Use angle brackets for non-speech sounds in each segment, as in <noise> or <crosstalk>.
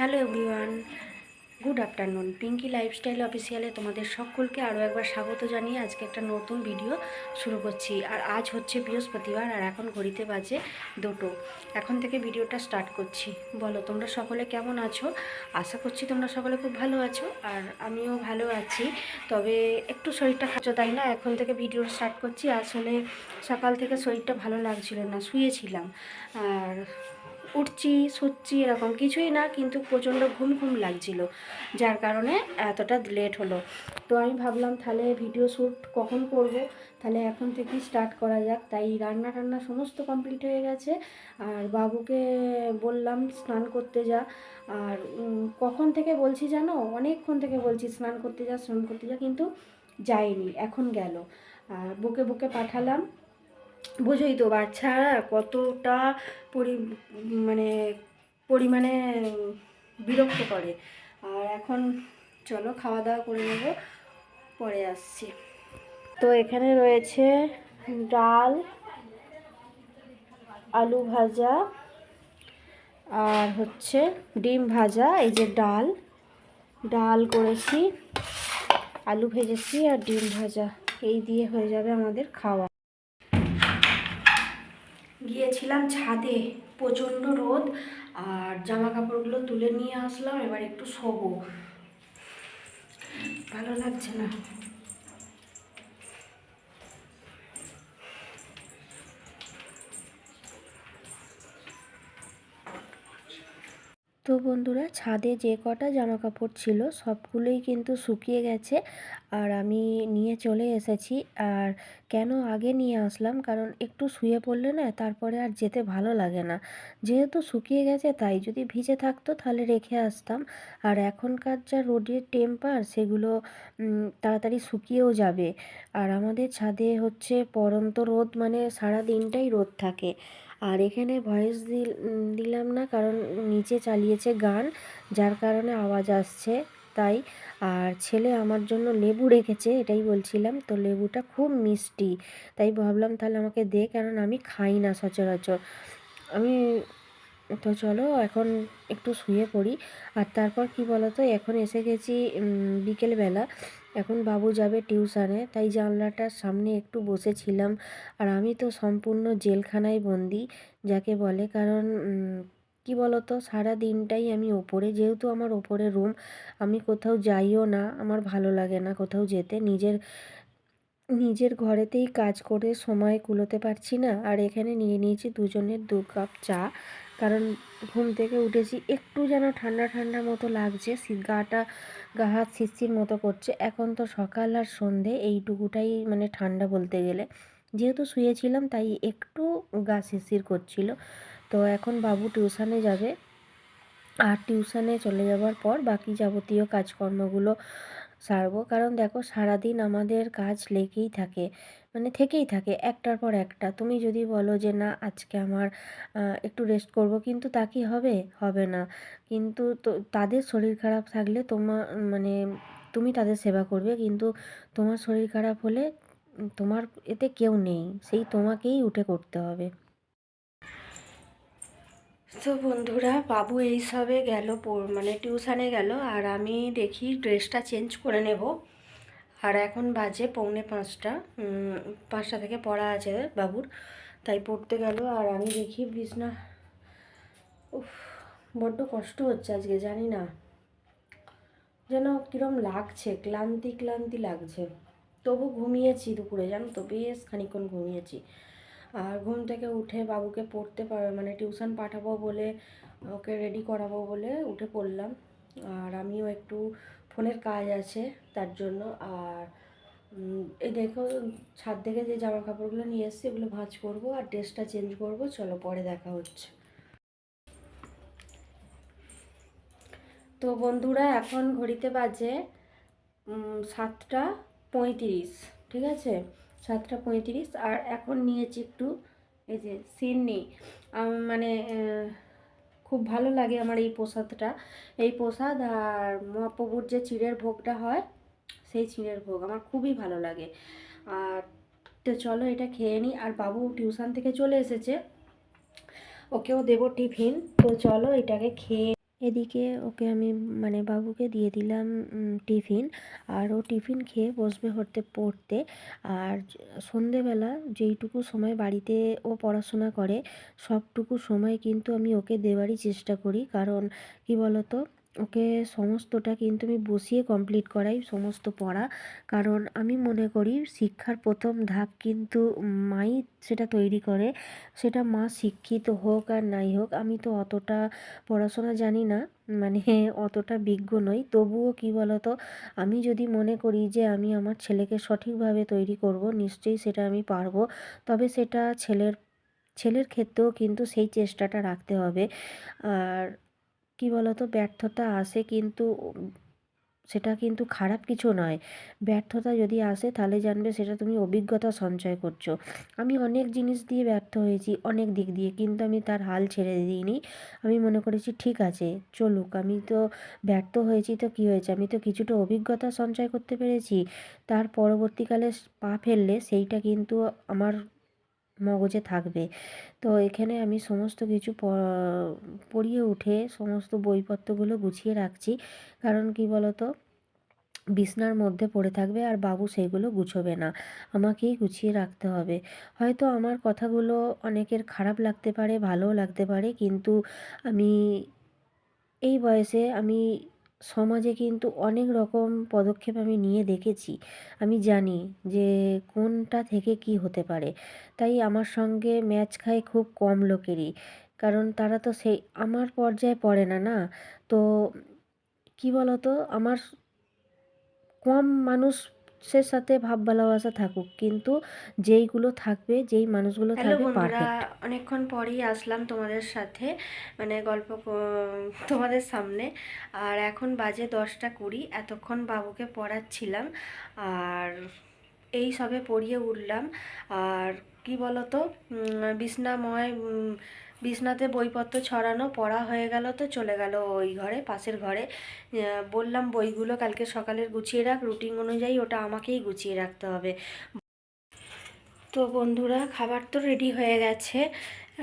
Hello everyone, good afternoon. Pinky Lifestyle অফিসিয়ালে তোমাদের সকলকে আরও একবার স্বাগত জানিয়ে আজকে একটা নতুন ভিডিও শুরু করছি। আর আজ হচ্ছে বৃহস্পতিবার আর এখন ঘড়িতে বাজে দুটো। এখন থেকে ভিডিওটা স্টার্ট করছি। বলো, তোমরা সকলে কেমন আছো? আশা করছি তোমরা সকলে খুব ভালো আছো আর আমিও ভালো আছি। তবে একটু শরীরটা খাচ্ছ তাই না? এখন থেকে ভিডিও স্টার্ট করছি। আসলে সকাল থেকে শরীরটা ভালো লাগছিল না, শুয়েছিলাম। আর উঠছি, শুচ্ছি, এরকম কিছুই না, কিন্তু প্রচণ্ড ঘুম ঘুম লাগছিল। যার কারণে এতটা লেট হলো। তো আমি ভাবলাম, তাহলে ভিডিও শ্যুট কখন করব? তাহলে এখন থেকেই স্টার্ট করা যাক। তাই রান্না টান্না সমস্ত কমপ্লিট হয়ে গেছে। আর বাবুকে বললাম, স্নান করতে যা। আর কখন থেকে বলছি জানো? অনেকক্ষণ থেকে বলছি, স্নান করতে যা, স্নান করতে যা। কিন্তু যায়নি এখন গেল। আর, বুকে বুকে পাঠালাম। বোঝোই তো বাচ্চারা কতটা পরি মানে পরিমাণে বিরক্ত করে। আর এখন চলো খাওয়া দাওয়া করে নেব, পরে আসছি। তো এখানে রয়েছে ডাল, আলু ভাজা, আর হচ্ছে ডিম ভাজা, এই যে ডাল। ডাল করেছি, আলু ভেজেছি আর ডিম ভাজা। এই দিয়ে হয়ে যাবে আমাদের খাওয়া। গিয়েছিলাম ছাদে, প্রচণ্ড রোদ, আর জামা কাপড়গুলো তুলে নিয়ে আসলাম, এবার একটু শোবো। ভালো লাগছে না। তো বন্ধুরা, ছাদে যে কটা জামা কাপড় ছিল সবগুলোই কিন্তু শুকিয়ে গেছে আর আমি নিয়ে চলে এসেছি। আর কেন আগে নিয়ে আসলাম? কারণ একটু শুয়ে পড়লে না তারপরে আর যেতে ভালো লাগে না। যেহেতু শুকিয়ে গেছে তাই যদি ভিজে থাকতো তাহলে রেখে আসতাম। আর এখনকার যা রোডের টেম্পার সেগুলো তাড়াতাড়ি শুকিয়েও যাবে। আর আমাদের ছাদে হচ্ছে পরন্ত রোদ মানে সারা দিনটাই রোদ থাকে। আর এখানে ভয়েস দিলাম না, কারণ নিচে চালিয়েছে গান, যার কারণে আওয়াজ আসছে, তাই। আর ছেলে আমার জন্য লেবু রেখেছে, এটাই বলছিলাম, তো লেবুটা খুব মিষ্টি। তাই ভাবলাম তাহলে আমাকে দে, কারণ আমি খাই না সচরাচর। আমি, তো চলো এখন একটু শুয়ে পড়ি। আর তারপর কি বলতো, এখন এসে গেছি বিকেলবেলা। এখন বাবু যাবে টিউশনে, তাই জানলাটার সামনে একটু বসেছিলাম। আর আমি তো সম্পূর্ণ জেলখানায় বন্দি, যাকে বলে। কারণ কি বলতো, সারা দিনটাই আমি ওপরে। যেহেতু আমার ওপরে রুম, আমি কোথাও যাইও না। আমার ভালো লাগে না কোথাও যেতে। নিজের নিজের ঘরেতেই কাজ করে সময় কুলোতে পারছি না। আর এখানে নিয়ে নিয়েছি দুজনের দু কাপ চা। কারণ ঘুম থেকে উঠেছি, একটু যেন ঠান্ডা ঠান্ডা মতো লাগছে গাটা, গা হাত শিরশির মতো করছে। এখন তো সকাল আর সন্ধে, এইটুকুটাই মানে ঠান্ডা বলতে গেলে। যেহেতু শুয়েছিলাম, তাই একটু গা শিরশির করছিল। তো এখন বাবু টিউশানে যাবে। আর টিউশানে চলে যাওয়ার পর বাকি যাবতীয় কাজকর্মগুলো সারবো। কারণ দেখো, সারাদিন আমাদের কাজ লেগেই থাকে মানে থেকেই থাকে, একটার পর একটা। তুমি যদি বলো যে, না, আজকে আমার একটু রেস্ট করব, কিন্তু তা কি হবে? হবে না। কিন্তু তো, তাদের শরীর খারাপ থাকলে তোমার মানে তুমি তাদের সেবা করবে, কিন্তু তোমার শরীর খারাপ হলে তোমার এতে কেউ নেই। সেই তোমাকেই উঠে করতে হবে। তো বন্ধুরা, বাবু এই সবে গেল মানে টিউশানে গেল আর আমি দেখি ড্রেসটা চেঞ্জ করে নেব। আর এখন বাজে পৌনে পাঁচটা পাঁচটা থেকে পড়া আছে বাবুর, তাই পড়তে গেল আর আমি দেখি বিছনা। উফ, বড্ড কষ্ট হচ্ছে আজকে, জানি না। যেন কীরম লাগছে, ক্লান্তি ক্লান্তি লাগছে। তবু ঘুমিয়েছি দুপুরে, জানো তো, বেশ খানিক্ষণ ঘুমিয়েছি। আর ঘুম থেকে উঠে বাবুকে পড়তে মানে টিউশন পাঠাবো বলে, ওকে রেডি করাবো বলে উঠে পড়লাম। আর আমিও একটু ফোনের কাজ আছে তার জন্য। আর এই দেখো, ছাদ থেকে যে জামা কাপড়গুলো নিয়ে এসেছি ওগুলো ভাঁজ করব আর ড্রেসটা চেঞ্জ করব। চলো পরে দেখা হচ্ছে। তো বন্ধুরা, এখন ঘড়িতে বাজে সাতটা পঁয়ত্রিশ, ঠিক আছে? সাতটা পঁয়ত্রিশ, আর এখন নিয়েছি একটু এই যে সিন্নি। মানে খুব ভালো লাগে আমার এই প্রসাদটা। এই প্রসাদ আর মহাপ্রভুর যে চিড়ের ভোগটা হয়, সেই চিড়ের ভোগ আমার খুবই ভালো লাগে। আর তো চলো এটা খেয়ে নিই আর বাবু টিউশন থেকে চলে এসেছে। ওকেও দেবো টিফিন। তো চলো এটাকে খেয়ে এদিকে ওকে আমি মানে বাবুকে দিয়ে দিলাম টিফিন। আর ও টিফিন খেয়ে বসবে হতে, পড়তে। আর সন্ধেবেলা যেইটুকু সময় বাড়িতে ও পড়াশোনা করে, সবটুকু সময় কিন্তু আমি ওকে দেওয়ারই চেষ্টা করি। কারণ কি বলতো ওকে সমস্তটা কিন্তু আমি বসিয়ে কমপ্লিট করাই, সমস্ত পড়া। কারণ আমি মনে করি শিক্ষার প্রথম ধাপ কিন্তু মাই সেটা তৈরি করে, সেটা মা শিক্ষিত হোক আর নাই হোক, আমি তো অতটা পড়াশোনা জানি না মানে <laughs> অতটা বিজ্ঞ নই। তবুও কী বলতো, আমি যদি মনে করি যে আমি আমার ছেলেকে সঠিকভাবে তৈরি করব, নিশ্চয়ই সেটা আমি পারব। তবে সেটা ছেলের ছেলের ক্ষেত্রেও কিন্তু সেই চেষ্টাটা রাখতে হবে। আর কী বলতো? ব্যর্থতা আসে কিন্তু, সেটা কিন্তু খারাপ কিছু নয়। ব্যর্থতা যদি আসে, তাহলে জানবে সেটা তুমি অভিজ্ঞতা সঞ্চয় করছ। আমি অনেক জিনিস দিয়ে ব্যর্থ হয়েছি, অনেক দিক দিয়ে, কিন্তু আমি তার হাল ছেড়ে দিইনি। আমি মনে করেছি, ঠিক আছে, চলুক, আমি তো ব্যর্থ হয়েছি, তো কী হয়েছে? আমি তো কিছুটা অভিজ্ঞতা সঞ্চয় করতে পেরেছি। তার পরবর্তীকালে পা ফেললে, সেইটা কিন্তু আমার মগজে থাকবে। তো এখানে আমি সমস্ত কিছু পড়িয়ে উঠে সমস্ত বইপত্রগুলো গুছিয়ে রাখছি। কারণ কি বলতো? বিছনার মধ্যে পড়ে থাকবে আর বাবু সেগুলো গুছোবে না। আমাকেই গুছিয়ে রাখতে হবে। হয়তো আমার কথাগুলো অনেকের খারাপ লাগতে পারে, ভালোও লাগতে পারে, কিন্তু আমি এই বয়সে আমি সমাজে কিন্তু অনেক রকম পদক্ষেপ আমি নিয়ে দেখেছি। আমি জানি যে কোনটা থেকে কি হতে পারে। তাই আমার সঙ্গে ম্যাচ খায় খুব কম লোকেরই। কারণ তারা তো সেই আমার পর্যায়ে পড়ে না না? তো কী বলতো? আমার কম মানুষের সাথে ভাব ভালোবাসা থাকুক কিন্তু যেইগুলো থাকবে যেই মানুষগুলো থাকবে পারফেক্ট অনেকক্ষণ পরেই আসলাম তোমাদের সাথে মানে গল্প তোমাদের সামনে। আর এখন বাজে দশটা কুড়ি এতক্ষণ বাবুকে পড়াচ্ছিলাম আর এই সবে পড়িয়ে উঠলাম। আর কি বলতো? বিছনাময় বিছনাতে বইপত্র ছড়ানো, পড়া হয়ে গেল তো চলে গেল ওই ঘরে, পাশের ঘরে। বললাম বইগুলো কালকে সকালের গুছিয়ে রাখ, রুটিন অনুযায়ী ওটা আমাকেই গুছিয়ে রাখতে হবে। তো বন্ধুরা, খাবার তো রেডি হয়ে গেছে।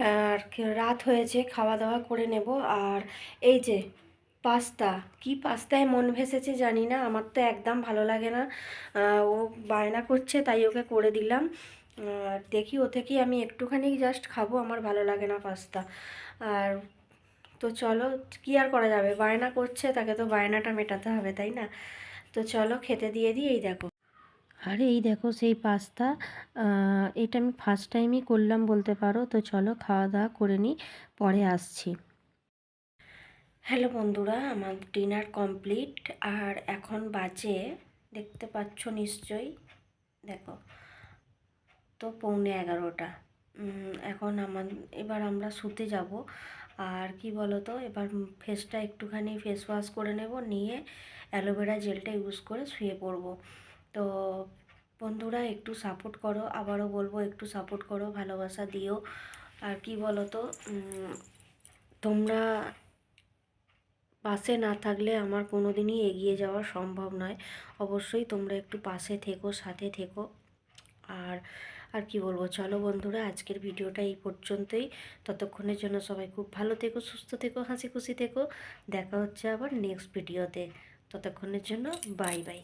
আর রাত হয়েছে খাওয়া দাওয়া করে নেব। আর এই যে, পাস্তা, কি পাস্তায় মন ভেসেছে জানি না, আমার তো একদম ভালো লাগে না। ও বায়না করছে, তাই ওকে করে দিলাম। আর দেখি ও থেকেই আমি একটুখানি জাস্ট খাব, আমার ভালো লাগে না পাস্তা আর তো চলো, কি আর করা যাবে? বায়না করছে, তাকে তো বায়নাটা মেটাতে হবে, তাই না? তো চলো, খেতে দিয়ে দিই, এই দেখো। আর এই দেখো, সেই পাস্তা এটা আমি ফার্স্ট টাইমই করলাম বলতে পারো। তো চলো, খাওয়া দাওয়া করে নিই, পরে আসছি। হ্যালো বন্ধুরা, আমার ডিনার কমপ্লিট আর এখন বাজে, দেখতে পাচ্ছ নিশ্চয়ই, দেখো। তো পৌনে এগারোটা। এখন আমার, এবার আমরা শুতে যাব। আর কি বলো তো এবার ফেসটা একটুখানি ফেস ওয়াশ করে নেব, নিয়ে অ্যালোভেরা জেলটা ইউজ করে শুয়ে পড়ব। তো বন্ধুরা, একটু সাপোর্ট করো, আবারও বলব, একটু সাপোর্ট করো, ভালোবাসা দিও। আর কি বলো তো তোমরা পাশে না থাকলে আমার কোনো দিনই এগিয়ে যাওয়া সম্ভব নয়। অবশ্যই তোমরা একটু পাশে থেকো, সাথে থেকো। আর আর কি বলব? চলো বন্ধুরা, আজকের ভিডিওটা এই পর্যন্তই। ততক্ষণের জন্য সবাই খুব ভালো থেকো, সুস্থ থেকো, হাসি খুশি থেকো। দেখা হচ্ছে আবার নেক্সট ভিডিওতে ততক্ষণের জন্য বাই বাই